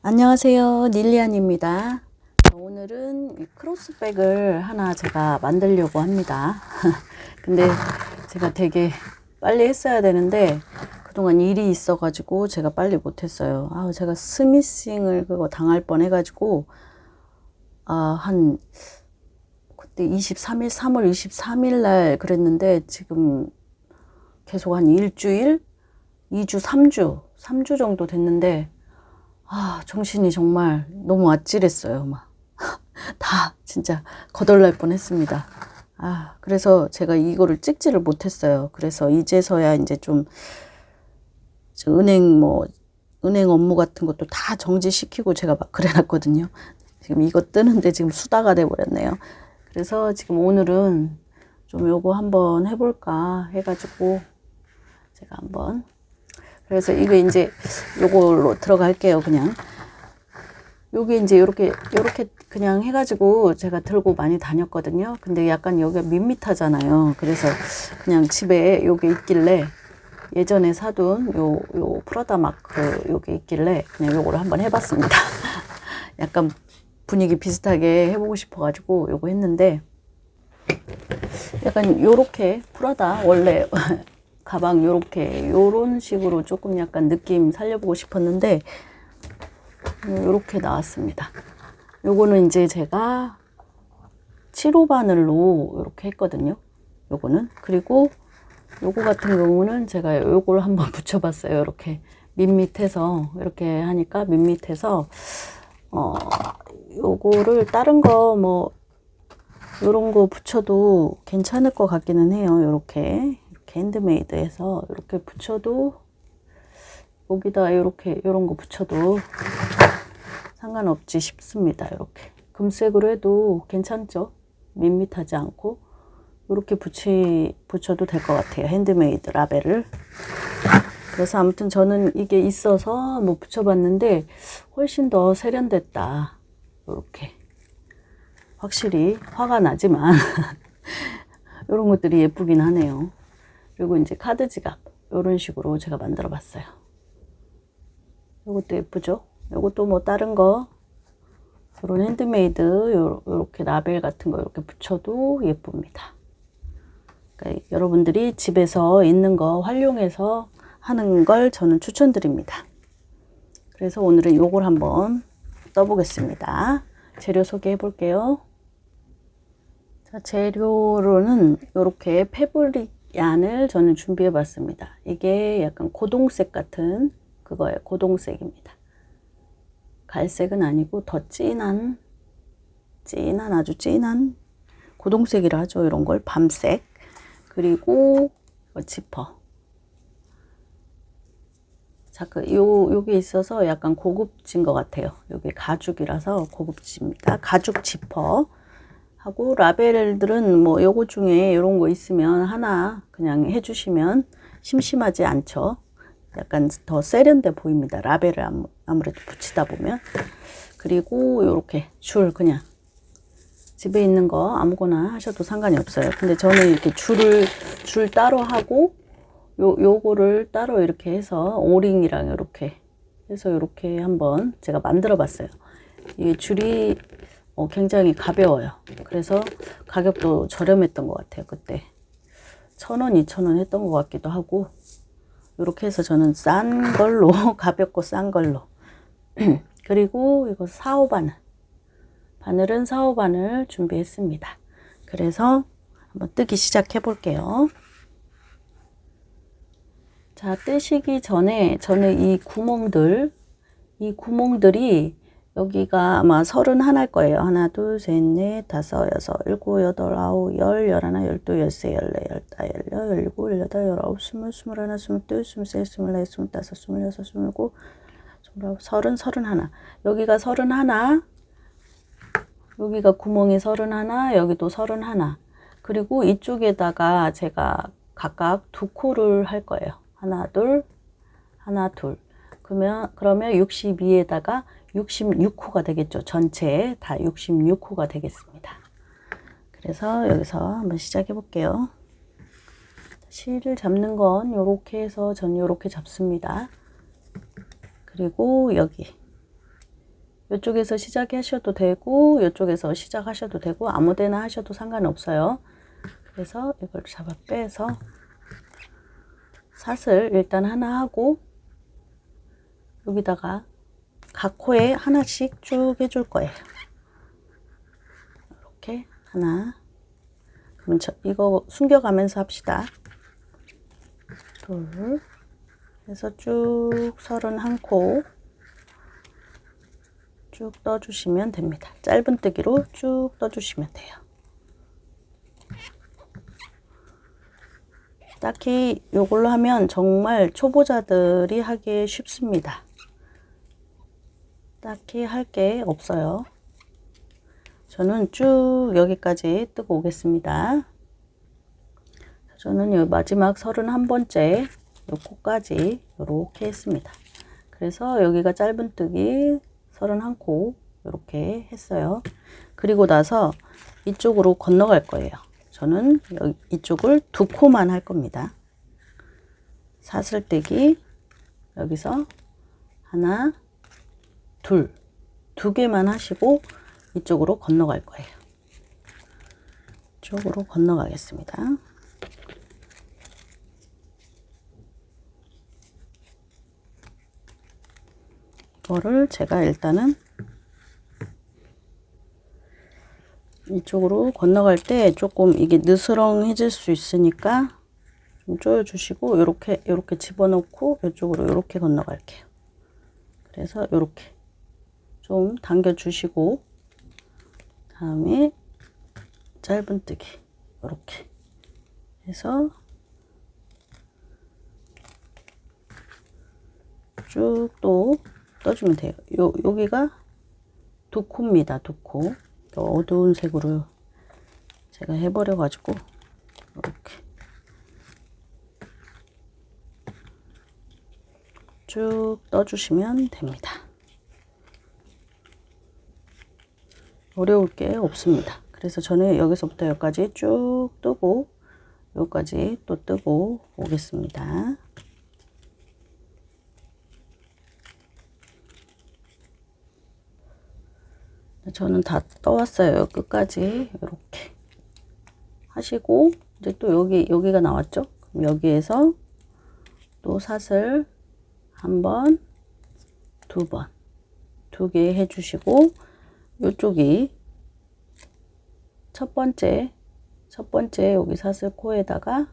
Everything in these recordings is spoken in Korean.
안녕하세요. 닐리안입니다. 오늘은 이 크로스백을 하나 제가 만들려고 합니다. 근데 제가 되게 빨리 했어야 되는데 그동안 일이 있어 가지고 제가 빨리 못했어요. 아, 제가 스미싱을 그거 당할 뻔 해가지고 아, 한 그때 23일, 3월 23일 날 그랬는데 지금 계속 한 일주일, 2주, 3주, 3주 정도 됐는데 아, 정신이 정말 너무 아찔했어요. 막. 다 진짜 거덜날 뻔 했습니다. 아, 그래서 제가 이거를 찍지를 못했어요. 그래서 이제서야 이제 좀, 저 은행 뭐, 은행 업무 같은 것도 다 정지시키고 제가 막 그래놨거든요. 지금 이거 뜨는데 지금 수다가 돼버렸네요. 그래서 지금 오늘은 좀 요거 한번 해볼까 해가지고 제가 한번 그래서 이거 이제 요걸로 들어갈게요, 그냥. 요게 이제 요렇게, 요렇게 그냥 해가지고 제가 들고 많이 다녔거든요. 근데 약간 여기가 밋밋하잖아요. 그래서 그냥 집에 요게 있길래 예전에 사둔 요, 요 프라다 마크 요게 있길래 그냥 요거를 한번 해봤습니다. 약간 분위기 비슷하게 해보고 싶어가지고 요거 했는데 약간 요렇게 프라다 원래 가방 요렇게 요런 식으로 조금 약간 느낌 살려보고 싶었는데 요렇게 나왔습니다. 요거는 이제 제가 7호 바늘로 요렇게 했거든요. 요거는 그리고 요거 같은 경우는 제가 요걸 한번 붙여봤어요. 이렇게 밋밋해서 이렇게 하니까 밋밋해서 어 요거를 다른 거 뭐 요런 거 붙여도 괜찮을 것 같기는 해요. 요렇게 이렇게 핸드메이드해서 이렇게 붙여도 여기다 이렇게 이런 거 붙여도 상관없지 싶습니다. 이렇게 금색으로 해도 괜찮죠? 밋밋하지 않고 이렇게 붙이 붙여도 될 것 같아요. 핸드메이드 라벨을. 그래서 아무튼 저는 이게 있어서 뭐 붙여봤는데 훨씬 더 세련됐다. 이렇게 확실히 화가 나지만 이런 것들이 예쁘긴 하네요. 그리고 이제 카드 지갑 이런 식으로 제가 만들어 봤어요. 이것도 예쁘죠? 이것도 뭐 다른 거 이런 핸드메이드 이렇게 라벨 같은 거 이렇게 붙여도 예쁩니다. 그러니까 여러분들이 집에서 있는 거 활용해서 하는 걸 저는 추천드립니다. 그래서 오늘은 요걸 한번 떠보겠습니다. 재료 소개해 볼게요. 자, 재료로는 이렇게 패브릭 얀을 저는 준비해 봤습니다. 이게 약간 고동색 같은 그거예요. 고동색입니다. 갈색은 아니고 더 진한, 진한, 아주 진한 고동색이라 하죠. 이런 걸 밤색. 그리고 지퍼. 자, 그, 요, 요게 있어서 약간 고급진 것 같아요. 요게 가죽이라서 고급집니다. 가죽 지퍼. 하고 라벨들은 뭐 요거 중에 이런 거 있으면 하나 그냥 해주시면 심심하지 않죠. 약간 더 세련돼 보입니다. 라벨을 아무래도 붙이다 보면 그리고 요렇게 줄 그냥 집에 있는 거 아무거나 하셔도 상관이 없어요. 근데 저는 이렇게 줄을 줄 따로 하고 요 요거를 따로 이렇게 해서 오링이랑 이렇게 해서 이렇게 한번 제가 만들어 봤어요. 이 줄이 어, 굉장히 가벼워요. 그래서 가격도 저렴했던 것 같아요. 그때 천 원, 이천 원 했던 것 같기도 하고 이렇게 해서 저는 싼 걸로 가볍고 싼 걸로 그리고 이거 사오 바늘 바늘은 사오 바늘 준비했습니다. 그래서 한번 뜨기 시작해 볼게요. 자, 뜨시기 전에 저는 이 구멍들, 이 구멍들이 여기가 아마 서른 하나일 거예요. 하나, 둘, 셋, 넷, 다섯, 여섯, 일곱, 여덟, 아홉, 열, 열하나, 열두, 열세, 열네, 열다, 열여, 열일곱, 열여덟, 열아홉, 스물, 스물하나, 스물둘, 스물셋, 스물넷, 스물다섯, 스물여섯, 스물일곱, 스물아홉, 서른, 서른 하나. 여기가 서른 하나, 여기가 구멍이 서른 하나, 여기도 서른 하나. 그리고 이쪽에다가 제가 각각 두 코를 할 거예요. 하나, 둘, 하나, 둘. 그러면, 그러면 62에다가 66호가 되겠죠. 전체 다 66호가 되겠습니다. 그래서 여기서 한번 시작해 볼게요. 실을 잡는 건 이렇게 해서 전 이렇게 잡습니다. 그리고 여기 이쪽에서 시작하셔도 되고 이쪽에서 시작하셔도 되고 아무 데나 하셔도 상관없어요. 그래서 이걸 잡아 빼서 사슬 일단 하나 하고 여기다가 각 코에 하나씩 쭉 해줄 거예요. 이렇게 하나. 그럼 저 이거 숨겨가면서 합시다. 둘. 해서 쭉 서른 한 코. 쭉 떠주시면 됩니다. 짧은뜨기로 쭉 떠주시면 돼요. 딱히 이걸로 하면 정말 초보자들이 하기 쉽습니다. 딱히 할 게 없어요. 저는 쭉 여기까지 뜨고 오겠습니다. 저는 요 마지막 31번째 요 코까지 이렇게 했습니다. 그래서 여기가 짧은뜨기 31코 이렇게 했어요. 그리고 나서 이쪽으로 건너갈 거예요. 저는 여기 이쪽을 두 코만 할 겁니다. 사슬뜨기 여기서 하나 둘, 두 개만 하시고 이쪽으로 건너갈 거예요. 이쪽으로 건너가겠습니다. 이거를 제가 일단은 이쪽으로 건너갈 때 조금 이게 느스렁해질 수 있으니까 좀 조여주시고 이렇게 이렇게 집어넣고 이쪽으로 이렇게 건너갈게요. 그래서 이렇게 좀 당겨 주시고 다음에 짧은뜨기 이렇게 해서 쭉 또 떠주면 돼요. 요 여기가 두 코입니다. 두 코. 더 어두운 색으로 제가 해버려 가지고 이렇게 쭉 떠주시면 됩니다. 어려울 게 없습니다. 그래서 저는 여기서부터 여기까지 쭉 뜨고 여기까지 또 뜨고 오겠습니다. 저는 다 떠왔어요. 끝까지 이렇게 하시고 이제 또 여기 여기가 나왔죠? 그럼 여기에서 또 사슬 한 번, 두 번, 두 개 해주시고 이쪽이 첫 번째 첫 번째 여기 사슬 코에다가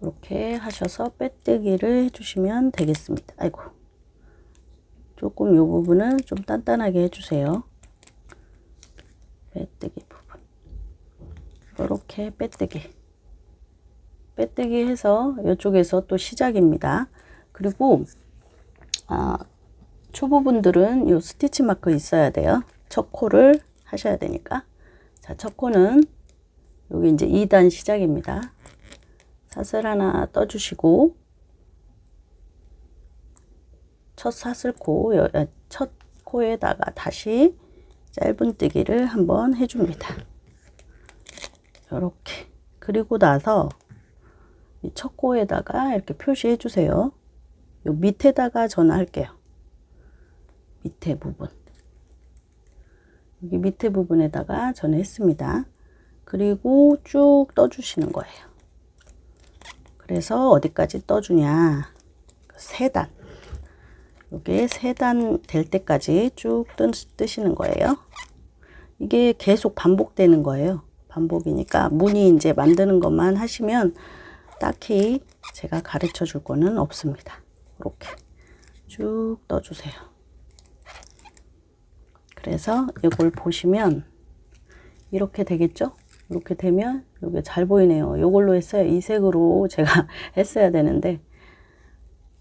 이렇게 하셔서 빼뜨기를 해주시면 되겠습니다. 아이고 조금 이 부분은 좀 단단하게 해주세요. 빼뜨기 부분 이렇게 빼뜨기 빼뜨기 해서 이쪽에서 또 시작입니다. 그리고 아, 초보분들은 이 스티치 마크 있어야 돼요. 첫 코를 하셔야 되니까. 자, 첫 코는 여기 이제 2단 시작입니다. 사슬 하나 떠주시고 첫 사슬코, 여- 아, 첫 코에다가 다시 짧은뜨기를 한번 해줍니다. 이렇게. 그리고 나서 이첫 코에다가 이렇게 표시해 주세요. 요 밑에다가 저는 할게요. 밑에 부분. 여기 밑에 부분에다가 저는 했습니다. 그리고 쭉 떠주시는 거예요. 그래서 어디까지 떠주냐. 세 단. 요게 세 단 될 때까지 쭉 뜨, 뜨시는 거예요. 이게 계속 반복되는 거예요. 반복이니까 무늬 이제 만드는 것만 하시면 딱히 제가 가르쳐 줄 거는 없습니다. 이렇게 쭉 떠주세요. 그래서 이걸 보시면 이렇게 되겠죠? 이렇게 되면 이게 잘 보이네요. 이걸로 했어요. 이 색으로 제가 했어야 되는데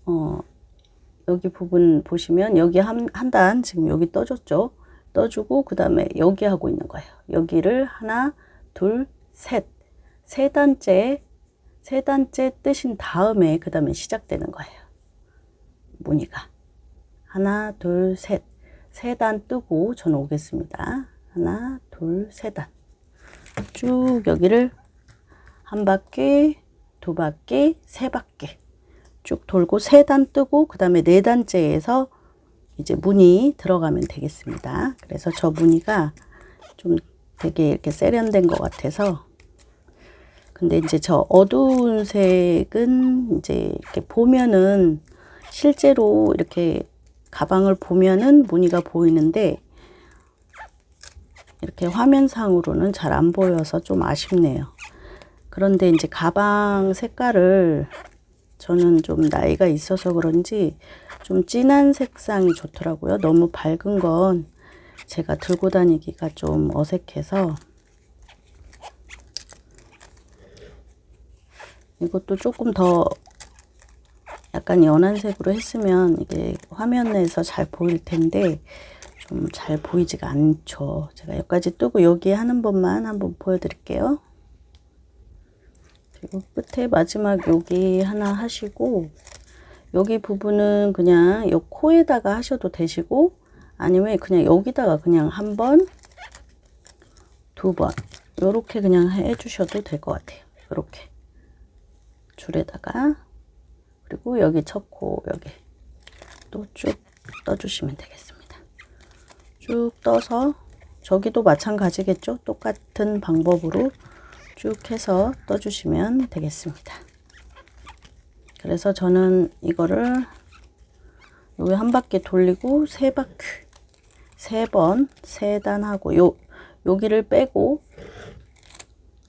어, 여기 부분 보시면 여기 한, 한단 지금 여기 떠줬죠? 떠주고 그 다음에 여기 하고 있는 거예요. 여기를 하나, 둘, 셋. 세 단째, 세 단째 뜨신 다음에 그 다음에 시작되는 거예요. 무늬가. 하나, 둘, 셋. 세 단 뜨고 저는 오겠습니다. 하나, 둘, 세 단. 쭉 여기를 한 바퀴, 두 바퀴, 세 바퀴 쭉 돌고 세 단 뜨고 그 다음에 네 단째에서 이제 무늬 들어가면 되겠습니다. 그래서 저 무늬가 좀 되게 이렇게 세련된 것 같아서 근데 이제 저 어두운 색은 이제 이렇게 보면은 실제로 이렇게 가방을 보면은 무늬가 보이는데 이렇게 화면상으로는 잘 안 보여서 좀 아쉽네요. 그런데 이제 가방 색깔을 저는 좀 나이가 있어서 그런지 좀 진한 색상이 좋더라고요. 너무 밝은 건 제가 들고 다니기가 좀 어색해서 이것도 조금 더 약간 연한 색으로 했으면 이게 화면에서 잘 보일 텐데 좀 잘 보이지가 않죠. 제가 여기까지 뜨고 여기 하는 번만 한번 보여드릴게요. 그리고 끝에 마지막 여기 하나 하시고 여기 부분은 그냥 요 코에다가 하셔도 되시고 아니면 그냥 여기다가 그냥 한 번, 두 번, 요렇게 그냥 해 주셔도 될 것 같아요. 요렇게. 줄에다가, 그리고 여기 첫 코, 여기 또 쭉 떠주시면 되겠습니다. 쭉 떠서, 저기도 마찬가지겠죠? 똑같은 방법으로 쭉 해서 떠주시면 되겠습니다. 그래서 저는 이거를 여기 한 바퀴 돌리고 세 바퀴 세 번 세 단 하고 요 여기를 빼고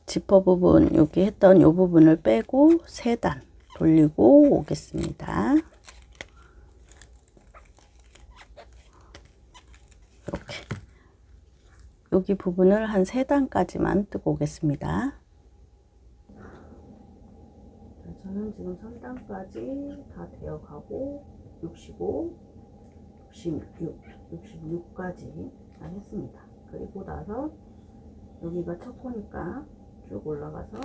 지퍼 부분 여기 했던 요 부분을 빼고 세 단 돌리고 오겠습니다. 이렇게 여기 부분을 한세 단까지만 뜨고 오겠습니다. 저는 지금 3단까지 다 되어 가고 65, 66, 66까지 다 했습니다. 그리고 나서 여기가 첫 코니까 쭉 올라가서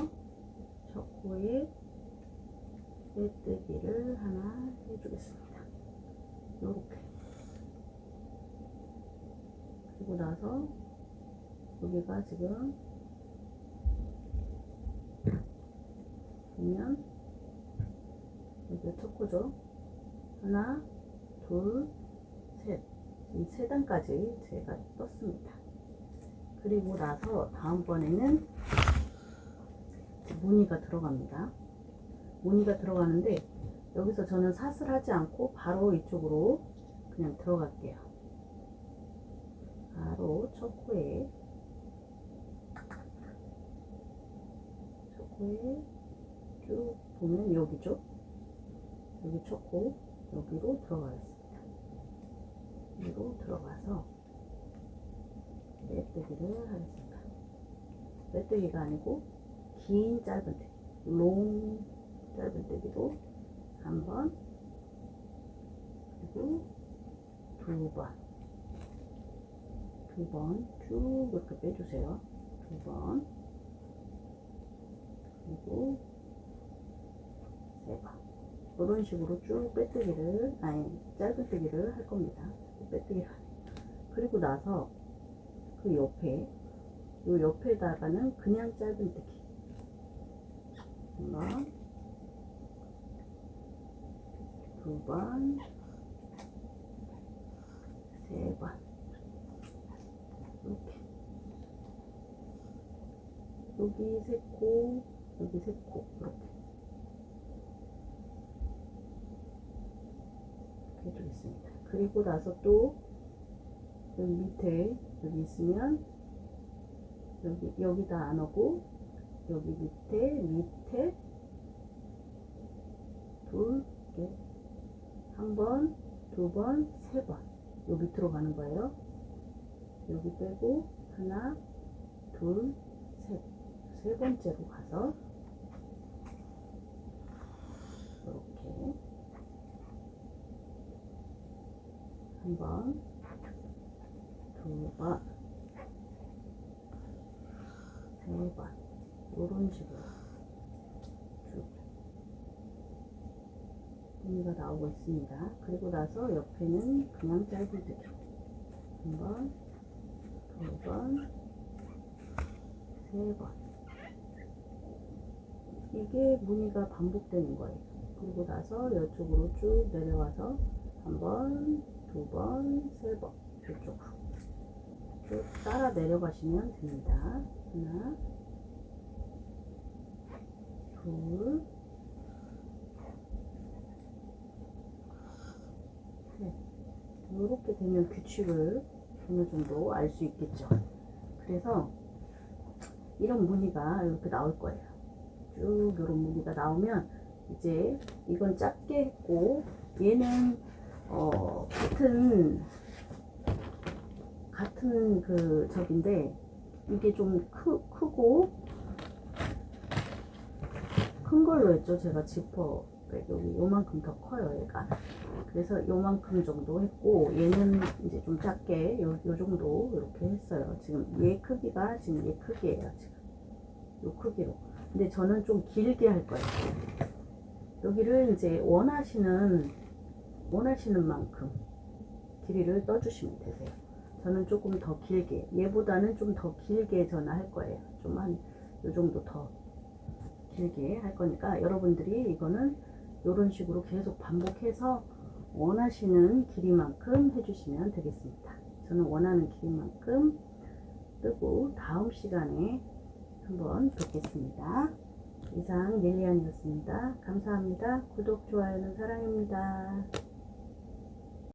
첫 코에 빼뜨기를 하나 해주겠습니다. 이렇게. 그리고 나서 여기가 지금 보면 여기가 첫 코죠. 하나, 둘, 셋. 이세 단까지 제가 떴습니다. 그리고 나서 다음번에는 무늬가 들어갑니다. 무늬가 들어가는데 여기서 저는 사슬 하지 않고 바로 이쪽으로 그냥 들어갈게요. 바로 첫 코에 첫 코에 쭉 보면 여기죠. 여기 첫 코 여기로 들어가겠습니다. 여기로 들어가서 빼뜨기를 하겠습니다. 빼뜨기가 아니고 긴 짧은 뜨기, 롱 짧은뜨기로 한 번, 그리고 두 번, 두 번 쭉 이렇게 빼주세요. 두 번, 그리고 세 번. 이런 식으로 쭉 빼뜨기를, 아니, 짧은뜨기를 할 겁니다. 빼뜨기를. 그리고 나서 그 옆에, 요 옆에다가는 그냥 짧은뜨기. 한 번, 두 번, 세 번. 이렇게. 여기 세 코, 여기 세 코, 이렇게. 해주겠습니다. 그리고 나서 또 여기 밑에 여기 있으면 여기 여기다 안 오고 여기 밑에 밑에 둘, 이렇게 한 번, 두 번, 세 번. 요 밑으로 가는 거예요. 여기 빼고 하나, 둘, 셋. 세 번째로 가서 이렇게 한 번, 두 번, 세 번. 이런 식으로 쭉 무늬가 나오고 있습니다. 그리고 나서 옆에는 그냥 짧은뜨기 한 번, 두 번, 세 번. 이게 무늬가 반복되는 거예요. 그리고 나서 이쪽으로 쭉 내려와서 한 번, 두 번, 세 번. 이쪽으로. 쭉 따라 내려가시면 됩니다. 하나, 둘, 이렇게 되면 규칙을 어느 정도 알 수 있겠죠. 그래서 이런 무늬가 이렇게 나올 거예요. 쭉 이런 무늬가 나오면 이제 이건 작게 했고 얘는 어 같은 같은 그 저긴데 이게 좀 크, 크고 큰 걸로 했죠. 제가 지퍼 여기 요만큼 더 커요. 얘가 그래서 요만큼 정도 했고 얘는 이제 좀 작게 요, 요 정도 이렇게 했어요. 지금 얘 크기가 지금 얘 크기예요. 지금 요 크기로. 근데 저는 좀 길게 할 거예요. 여기를 이제 원하시는 원하시는 만큼 길이를 떠주시면 되세요. 저는 조금 더 길게 얘보다는 좀 더 길게 저는 할 거예요. 좀 한 요 정도 더 길게 할 거니까 여러분들이 이거는 이런 식으로 계속 반복해서 원하시는 길이만큼 해주시면 되겠습니다. 저는 원하는 길이만큼 뜨고 다음 시간에 한번 뵙겠습니다. 이상 릴리안이었습니다. 감사합니다. 구독, 좋아요는 사랑입니다.